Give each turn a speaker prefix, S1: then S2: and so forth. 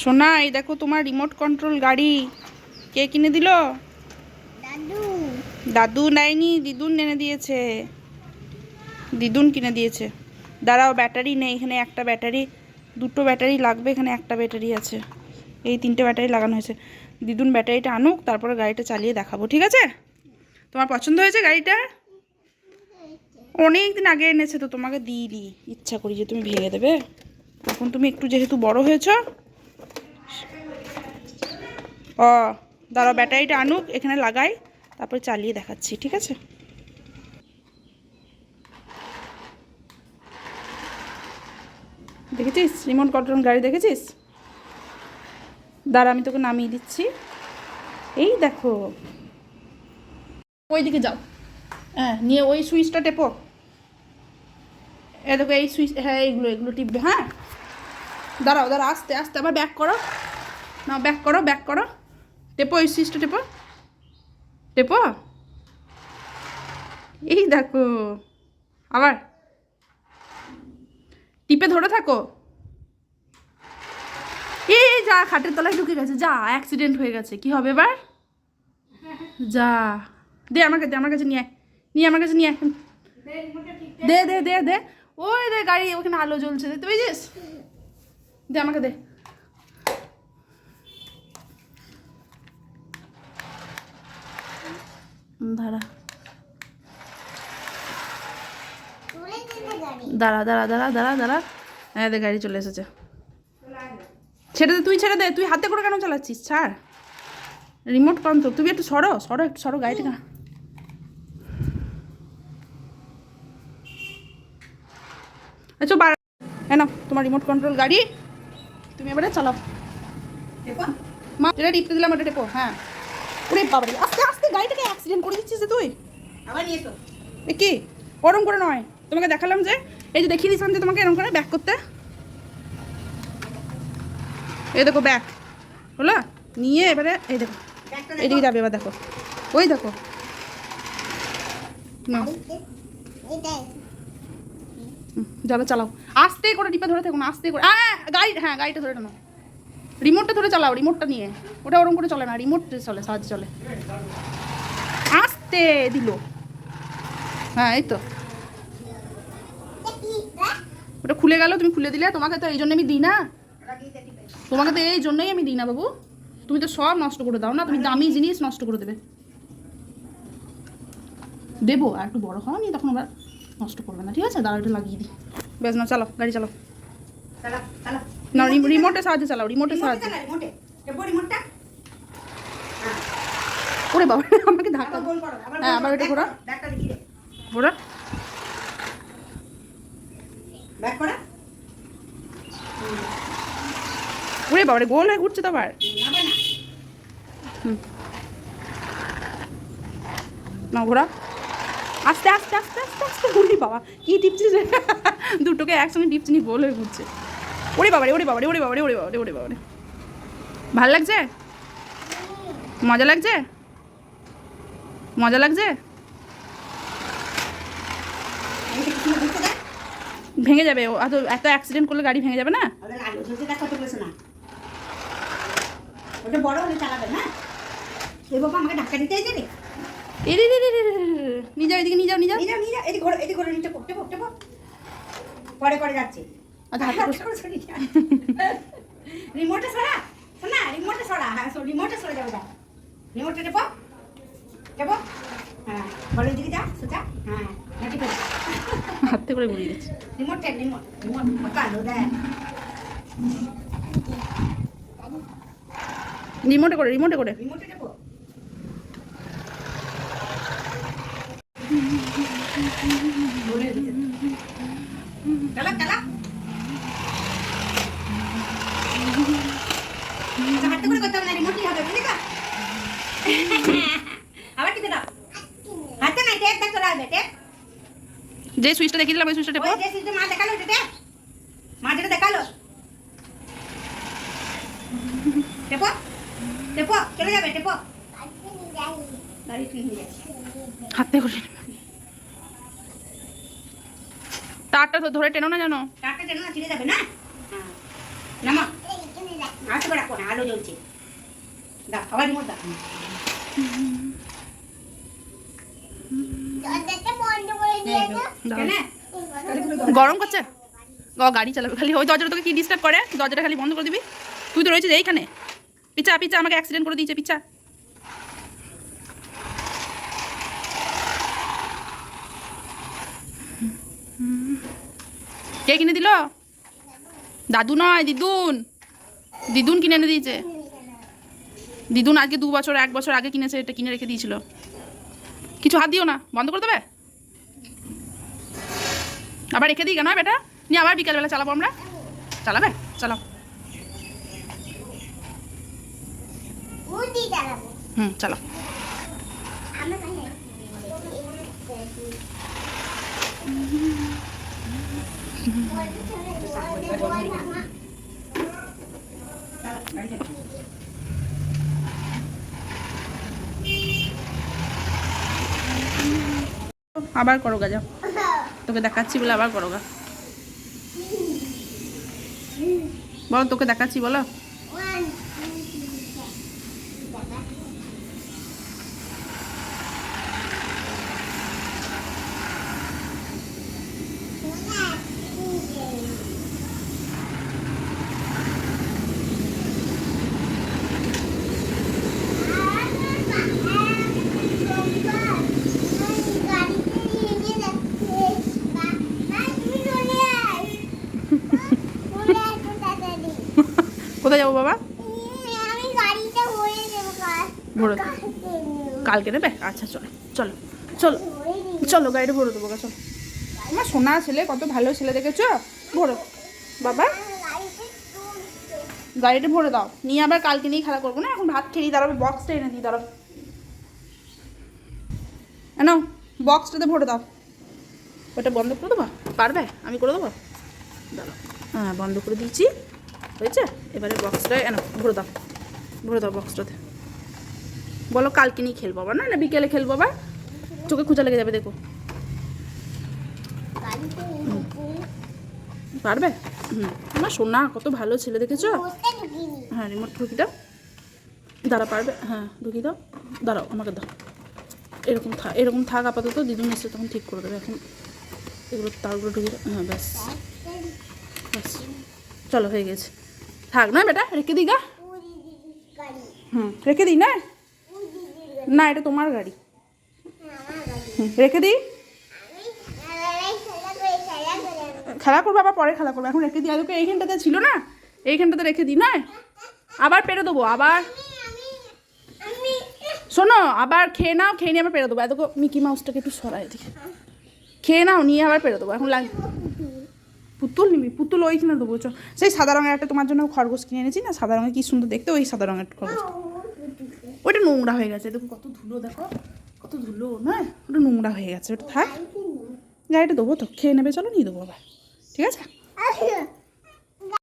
S1: সোনা এই দেখো তোমার রিমোট কন্ট্রোল গাড়ি। কে কিনে দিল?
S2: দাদু।
S1: দাদু নেয়নি দিদুন এনে দিয়েছে। দিদুন কিনে দিয়েছে। দাঁড়াও ব্যাটারি নেই এখানে একটা ব্যাটারি দুটো ব্যাটারি লাগবে এখানে একটা ব্যাটারি আছে। এই তিনটে ব্যাটারি লাগানো হয়েছে। দিদুন ব্যাটারিটা আনুক তারপরে গাড়িটা চালিয়ে দেখাবো ঠিক আছে? তোমার পছন্দ হয়েছে গাড়িটা? অনেক দিন আগে এনেছে তো তোমাকে দিই দিই ইচ্ছা করি যে তুমি ভেঙে দেবে। এখন তুমি একটু যেহেতু বড় হয়েছো ও, দাঁড়াও, ব্যাটারিটা আনুক, এখানে লাগাই, তারপরে চালিয়ে দেখাচ্ছি, ঠিক আছে? দেখেছিস? রিমোট কন্ট্রোল গাড়ি দেখেছিস? দাঁড়া, আমি তোকে নামিয়ে দিচ্ছি। এই দেখো। ওই দিকে যাও। হ্যাঁ নিয়ে ওই সুইচটা টেপো। এ দেখো, এই সুইচ হ্যাঁ এইগুলো, এগুলো টিপবে হ্যাঁ? দাঁড়াও দাঁড়াও, আস্তে আস্তে, আবার ব্যাক করো। না ব্যাক করো ব্যাক করো। টেপো, এই সুইচটা টেপো। টেপো? এই দেখো, আবার। টিপে ধরে থাকো। এই যা, খাটের তলায় ঢুকে গেছে, যা অ্যাক্সিডেন্ট হয়ে গেছে। কি হবে এবার? যা। দে আমার কাছে দে আমার কাছে নিয়ে। নিয়ে আমার কাছে নিয়ে। দে দে দে দে। ওই দে, গাড়ি, ওখানে আলো জ্বলছে। দেখতে পেয়েছিস দে আমাকে দে। দাঁড়া। দাঁড়া দাঁড়া দাঁড়া দাঁড়া দাঁড়া। হ্যাঁ দে গাড়ি চলে এসেছে। ছেড়ে দে তুই ছেড়ে দে তুই হাতে করে কেন চালাচ্ছিস? ছাড়। রিমোট কন্ট্রোল তুমি একটু সরো সরো একটু সরো গাড়িটা না আচ্ছা বার হ্যাঁ তোমার রিমোট কন্ট্রোল গাড়ি। তুমি এবারে চালাও। মা যেটা টিপতে দিলাম ওটা টেপো হ্যাঁ। ওরে বাবারে আস্তে আস্তে গাড়িটাকে অ্যাক্সিডেন্ট করে দিচ্ছিস যে তুই।
S3: আবার নিয়ে তো
S1: কি? ওরম করে নয়। তোমাকে দেখালাম যে এই যে দেখিয়ে দিয়েছিলাম যে তোমাকে এরকম করে ব্যাক করতে। এই দেখো ব্যাক হলো? নিয়ে এবারে এই দেখো। এদিকে যাবে এবার দেখো। ওই দেখো। না যাবে চালাও। আস্তে করে টিপে ধরে থাকুন আস্তে করে। হ্যাঁ গাড়ি হ্যাঁ গাড়িটা ধরে টানো রিমোটটা ধরে চালাও রিমোটটা নিয়ে। ওটা ওরকম করে চলে না রিমোট চলে, সাহায্য চলে। আস্তে দিল। হ্যাঁ এই তো। ওটা খুলে গেল, তুমি খুলে দিলে। তোমাকে তো এই জন্য আমি দিই না। তোমাকে তো এই জন্যই আমি দিই না, বাবু। তুমি তো সব নষ্ট করে দাও না, তুমি দামি জিনিস নষ্ট করে দেবে। দেবো, আর একটু বড় হওয়া নিয়ে তখন আবার নষ্ট করবে না, ঠিক আছে? দাঁড়া এটা লাগিয়ে দিই। বেশ না, চালাও, গাড়ি
S3: চালা চালা
S1: না রিমোটের সাহায্যে চালাও রিমোটের
S3: রিমোটে
S1: সাহায্যে
S3: হ্যাঁ
S1: ওরে বাবা আমাকে ধাক্কা
S3: গোল
S1: হ্যাঁ, আবার ওটা ঘোরা।
S3: দে
S1: ওরা বাবা গোল হয়ে ঘুরছে তো আবার।
S3: না।
S1: ঘোরা। আস্তে আস্তে আস্তে আস্তে আস্তে ঘুরলি বাবা কি টিপছিস? দুটোকে একসঙ্গে টিপছি নি গোল হয়ে ঘুরছে। ওরে বাবা রে ওরে বাবা রে ওরে বাবা রে ওরে বাবা রে ওরে বাবা ভালো লাগছে? মজা লাগছে? মজা লাগছে? ভেঙে যাবে। ও এত এত অ্যাক্সিডেন্ট করলে গাড়ি ভেঙে যাবে না? যাও এদিকে নিয়ে যাও নিয়ে যাও।
S3: নিয়ে যাও নিয়ে এদিকে ঘোরো এদিকে ঘোরো নিচে পড়তে পড়তে পরে পরে যাচ্ছে। রিমোটে সরা। শোনা রিমোটে সরা। হ্যাঁ রিমোটে সরে যাবে যা। রিমোটে টেপো। টেপো। হ্যাঁ বলের দিকে যা সোজা। হ্যাঁ
S1: হাতে করে ঘুরিয়ে দিচ্ছি।
S3: রিমোটে রিমোট রিমোট কালো দেয়
S1: রিমোটে করে রিমোটে করে।
S3: রিমোটে টেপো বলের দিকে চালা চালা আচ্ছা, হাতে করে করতে হবে না রিমোটই হবে বুঝলি তো আবার টিপে দাও হাতে নাই টেপ দেখ চলে টেপ
S1: যে সুইচটা দেখিয়ে দিলাম ওই সুইচটা টেপো।
S3: যে সিস্টেম মা দেখাল টেপ মা যেটা দেখাল। টেপো টেপো চলে যাবে টেপো। গাড়ি
S1: হাতে করে তারটা তো ধরে টেনো না জানো?
S3: টাকা যেন না ছিঁড়ে যাবে না? নামা। আলো জ্বলছে। রিমোট
S1: গরম করছে? গাড়ি চালাবে খালি। ওই দরজাটা তোকে কি ডিস্টার্ব করে? দরজাটা খালি বন্ধ করে দিবি? তুই তো রয়েছিস এইখানে। পিছা পিছা আমাকে অ্যাক্সিডেন্ট করে দিয়েছে পিছা কে কিনে দিল? দাদু নয়, দিদুন। দিদুন কিনে এনে দিয়েছে। দিদুন আজকে দু বছর এক বছর আগে কিনেছে এটা কিনে রেখে দিয়েছিল। কিছু হাত দিও না বন্ধ করে দেবে? আবার রেখে দিই কেন বেটা? নিয়ে আবার বিকালবেলা চালাবো আমরা। চালাবে? চালাও। হুম চালাও। আবার করো গা যাও। তোকে দেখাচ্ছি বলে আবার করো গা বলো তোকে দেখাচ্ছি বলো। কোথায় যাব বাবা? কালকে নেবে? আচ্ছা চলো চলো চলো চলো গাড়িটা ভরে দেবো চলো। আমার সোনা ছেলে কত ভালো ছেলে দেখেছ? ভরো বাবা গাড়িটা ভরে দাও। নিয়ে আবার কালকে নিয়ে খেলা করব না? এখন ভাত খেয়ে নিই, দাঁড়াবে বক্সটা এনে দিই দাঁড়াও। নাও বক্সটাতে ভরে দাও। ওটা বন্ধ করে দেবো? পারবে? আমি করে দেবো? দাঁড়াও। হ্যাঁ বন্ধ করে দিয়েছি। হয়েছে? এবারে বক্সটা এনো ভরে দাও। ভরে দাও বক্সটাতে বলো কালকে নিয়ে খেলব আবার, না? না, বিকেলে খেলব আবার? চোখে খুঁজা লেগে যাবে, দেখো। পারবে? হুম। আমার সোনা, কত ভালো ছেলে, দেখেছ? হ্যাঁ রিমোট ঢুকি দাও। দাঁড়া, পারবে? হ্যাঁ ঢুকি দাও। দাঁড়াও, আমাকে দাও। এরকম থাক এরকম থাক আপাতত দিদুন এসে তখন ঠিক করে দেবে এখন। এগুলো তারগুলো ঢুকি হ্যাঁ ব্যাস। ব্যাস। চলো, হয়ে গেছে। থাক না বেটা, রেখে দিই গা হুম, রেখে দিই না? না, এটা তোমার গাড়ি। রেখে দিই। খেলা করব আবার পরে খেলা করব এখন রেখে দিই। আজকে এইখানটাতে ছিল না। এইখানটাতে রেখে দিই, না? আবার পেরে দেবো, আবার। শোনো, আবার খেয়ে নাও, খেয়ে নিয়ে আবার পেরে দেবো। এত মিকি মাউসটাকে একটু সরাই দিই। খেয়ে নাও, নিয়ে আবার পেরে দেবো। এখন লাগ পুতুল নিবি, পুতুল ওই কিনা দেবো চ সেই সাদা রঙের একটা তোমার জন্য খরগোশ কিনে এনেছি না, সাদা রঙের কি সুন্দর দেখতে, ওই সাদা রঙের খরগোশ। ওইটা নোংরা হয়ে গেছে, দেখো কত ধুলো, দেখো, কত ধুলো, না? ওটা নোংরা হয়ে গেছে, ওটা থাক। এটা দেবো তো, খেয়ে নেবে, চলো, নিয়ে দেবো আবার, ঠিক আছে?